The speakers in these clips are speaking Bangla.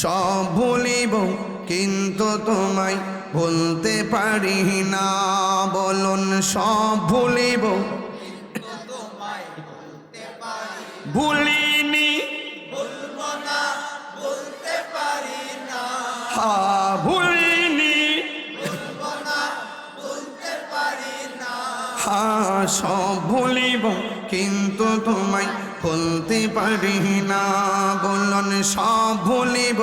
সব ভুলিব, কিন্তু তোমায় ভুলতে পারি না। বলুন, সব ভুলিব। ভুলিনি। ভুলিনি। হা, সব ভুলিব, কিন্তু তোমায় ভুলতে পারি না বলুন সব ভুলিব।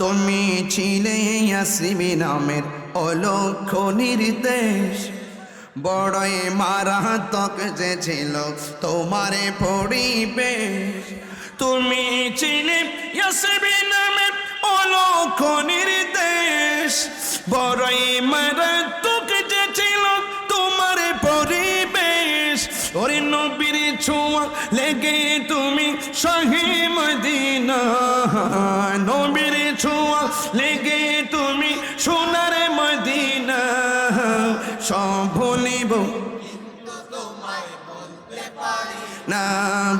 তুমি ছিলে আসিবি নামের অলক্ষ নির্দেশ। বড়ই মারাত্মক যে ছিল তোমারে পরিবেশ। তুমি ছিলে ইয়াসিবি নামের অলক্ষ নির্দেশ। বড়ই মারাত্মক ওরে নবীর ছোঁয়া লেগে তুমি শাহি মদিনা। নবীর ছোঁয়া লেগে তুমি সোনার মদিনা। সব ভুলিব। না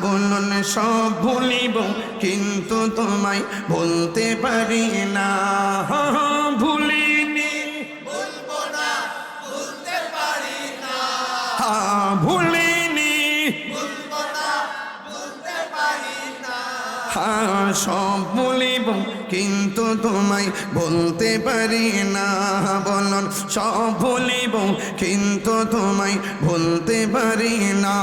বলুন, সব ভুলিব, কিন্তু তোমায় বলতে পারি না। ভুলিনি সব বলিব, কিন্তু তোমায় বলতে পারি না। বলুন, সব বলিব, কিন্তু তোমায় বলতে পারি না।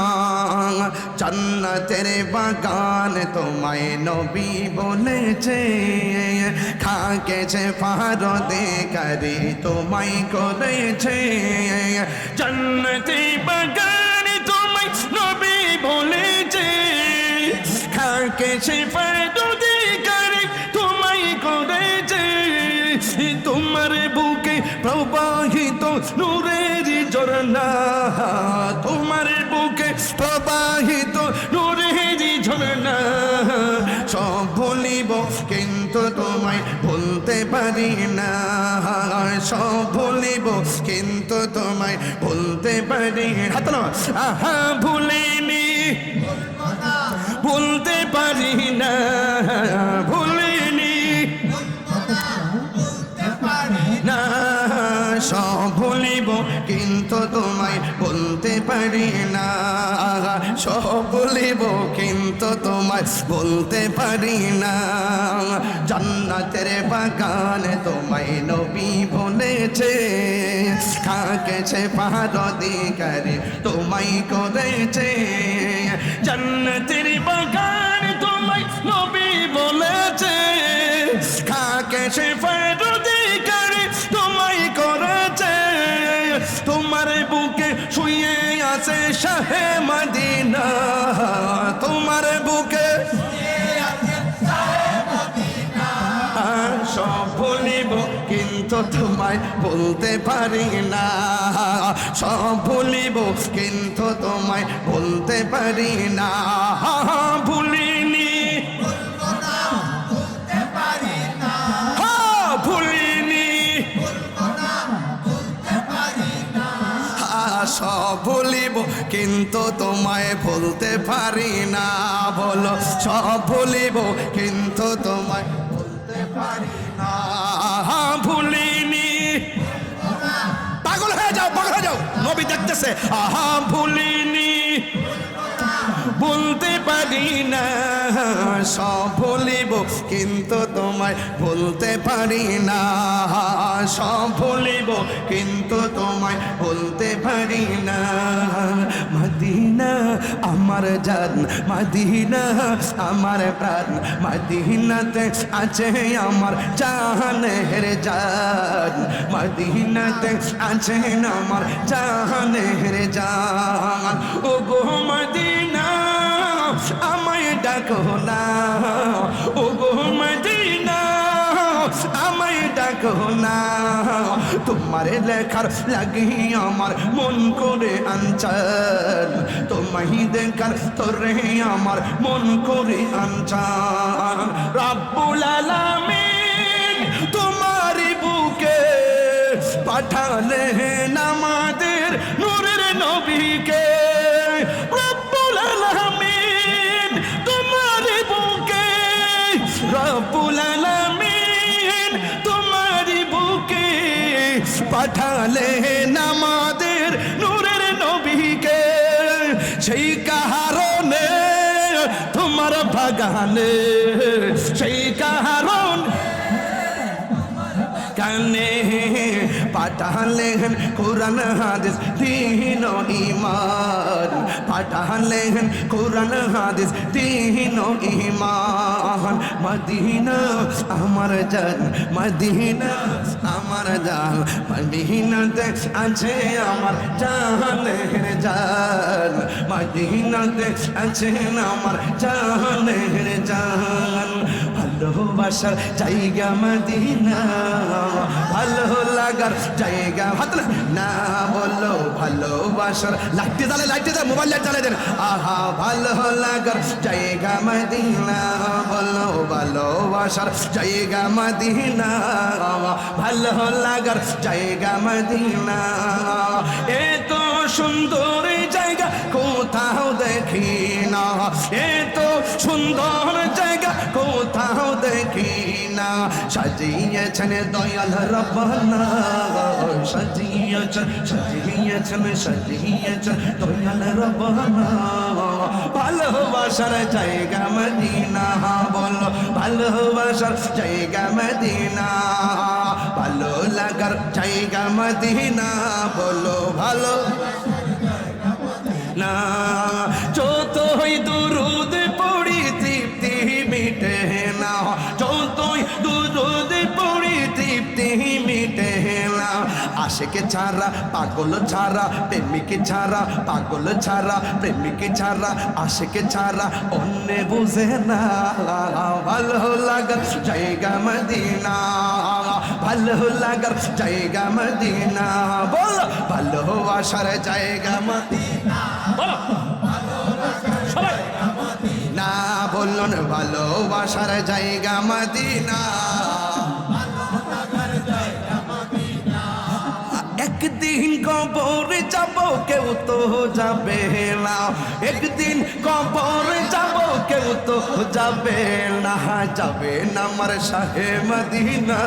জান্নাতের বাগান তোমায় নবী বলেছে, খাকেছে ফারদে করে তোমায় করেছে। জান্নাতে বাগান খাকে সে ফারদে করে তোমায় করেছে তোমার বুকে প্রবাহিত নূরের ঝরনা তোমার বুকে প্রবাহিত নূরের ঝরনা সব ভুলিব কিন্তু তোমায় ভুলতে পারি না সব ভুলিব কিন্তু তোমায় ভুলতে পারি হাত আহা ভুলিনি পারি না, ভুলিনি। না, সব ভুলিব, কিন্তু তোমায় বলতে পারি না। সব ভুলিব, কিন্তু তোমায় বলতে পারি না। জান্নাতের বাগানে তোমায় নবী বলেছে খাকেছে পাহাড় তোমায় করেছে। জান্নাতের বাগান নবী বলেছে খাকে সে তোমায় করেছে। তোমার বুকে শুয়ে আছে শাহে তোমার বুকে সব ভুলিব, কিন্তু তোমায় বলতে পারি না। সব বলিব কিন্তু তোমায় বলতে পারি না। কিন্তু তোমায় বলতে পারি না, বলো, সব ভুলিব, কিন্তু তোমায় বলতে পারি না। ভুলিনি। পাগল হয়ে যাও, পাগল হয়ে যাও। নবী দেখতেছে, আহা, ভুলিনি। বলতে পারি না, সব ভুলিব, কিন্তু তোমায় বলতে পারি না, সব ভুলিব, কিন্তু তোমায় বলতে পারি না। মদিনা আমার জান, মদিনা আমার প্রাণ, মদিনাতে আছে আমার জানের জান, মদিনাতে আছে আমার জানের জান। ও গো মদিনা আমায় ডাকো না। ও গো আমায় ডাকো না। তোমার লেখার লাগি আমার মন করে আনচান তোমায় দেখার তোরে আমার মন করে আনচান রাব্বুল তোমার বুকে পাঠালেন আমাদের পাঠালেন আমাদের নূরের নবীকে, সেই কারণে তোমার বাগানে, সেই কারণ কানে পাঠালেন কোরআন, হাদিস ও ইমান পাঠালেন কোরআন, হাদিস ও ইমান মদিনা, আমার জান, মদিনা। জান মদিনাতে আছে আমার জাহানের জাল। মদিনাতে আছে আমার জাহানের জাল। ভালোবাসার জায়গা মদিনা, ভালো লাগার জায়গা হাত না বলো ভালোবাসার লাইটে জ্বালে লাইটে জ্বালে, মোবাইল লাইট জ্বালে দেন। আহা, ভালো লাগার জায়গা মদিনা বলো ভালোবাসার জায়গা মদিনা, ভালো লাগার জায়গা মদিনা। এত সুন্দর জায়গা, কোথাও দেখি না। এত সুন্দর জায়গা, কোথাও দেখি সাজিয়েছেন দয়াল রব্বানা সাজিয়েছেন সাজিয়েছেন সাজিয়েছেন দয়াল রব্বানা ভালোবাসার জায়গা মদিনা, বলো। ভালোবাসার জায়গা মদিনা, ভালো লাগার জায়গা মদিনা, বলো। ভালো না। আশেকে ছাড়া পাগল ছাড়া প্রেমিকে ছাড়া পাগল ছাড়া প্রেমিকে ছাড়া আশেকে ছাড়া অন্য বুঝে না। ভালো লাগার জায়গা মদিনা। ভালো লাগার জায়গা মদিনা। বল ভালোবাসার জায়গা মদিনা। বলো। সবাই। না বলুন ভালোবাসার জায়গা মদিনা। একদিন কবর যাব কেউ তো যাবে না। একদিন কবর কেউ তো যাবে না যাবে না আমার শাহে মদিনা,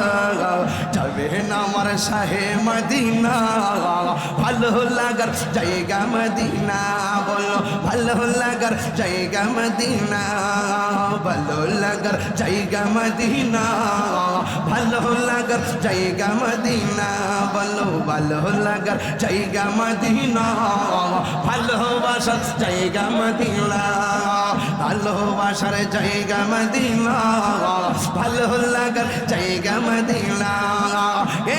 যাবে না আমার শাহে মদিনা। ভালো লাগার জায়গা মদিনা, বলো, ভালো লাগার জায়গা মদিনা, ভালো লাগার জায়গা মদিনা, ভালো লাগার জায়গা মদিনা, বলো, ভালো লাগার জায়গা মদিনা, ভালোবাসার জায়গা মদিনা ভালোবাসার জায়গা মদিনা, ভালো লাগার জায়গা মদিনা।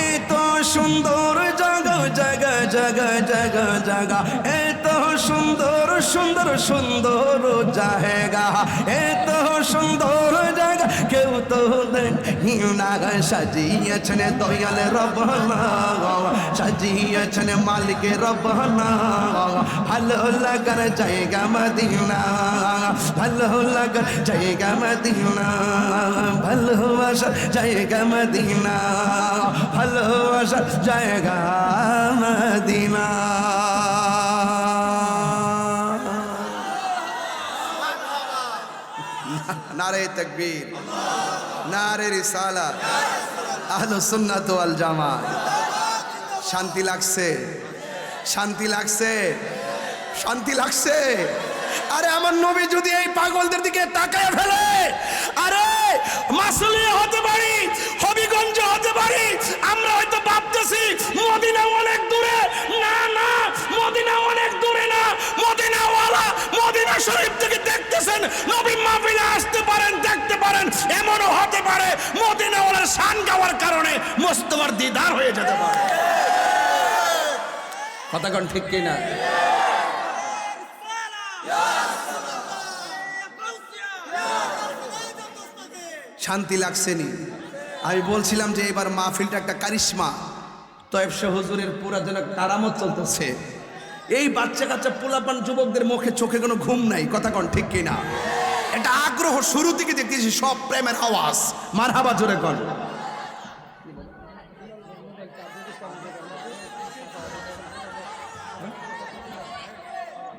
এত সুন্দর জাগা জাগা জাগা জাগা জাগা এত সুন্দর সুন্দর জায়গা, এত সুন্দর জায়গা কেউ তো না সাজিয়েছেন দয়াল রবনা, সাজিয়েছেন মালিক রবনা। ভালো লাগার জায়গা মদিনা, ভালো লাগার জায়গা মদিনা ভালোবাসার জায়গা মদিনা ভালোবাসার জায়গা মদিনা। নারে তকবীর, নারে রিসালা আহলো সুন্নাত ওয়াল জামা শান্তি লাগছে শান্তি লাগছে শান্তি লাগছে। আরে আমার নবী যদি এই পাগলদের দিকে তাকায় ফেলে, আরে মাসুলিয়া হতে পারি, হবিগঞ্জ হতে পারি, আমরা হয়তো ভাবতেছি মদিনা অনেক দূরে। না না, মদিনা অনেক দূরে না। মদিনা মদিনাওয়ালা মদিনা শরীফ থেকে দেখতেছেন নবী মাহফিলে আসতে পারেন দেখতে পারেন এমনও হতে পারে মদিনাওয়ালার শান গাওয়ার কারণে মোস্তফার দিদার হয়ে যেতে পারে। কথা কোন ঠিক কিনা? শান্তি লাগছে নি। আমি বলছিলাম যে এবার মাহফিলটা একটা কারিশমা। তয়েব শাহ হুজুরের পুরা যেন কারামত চলতেছে। এই বাচ্চা কাচ্চা পোলাপান যুবকদের মুখে চোখে কোনো ঘুম নাই। কথা কন ঠিক কিনা? এটা আগ্রহ শুরু থেকে দেখতেছি সব প্রেমের আওয়াজ। মারহাবা জোরে কন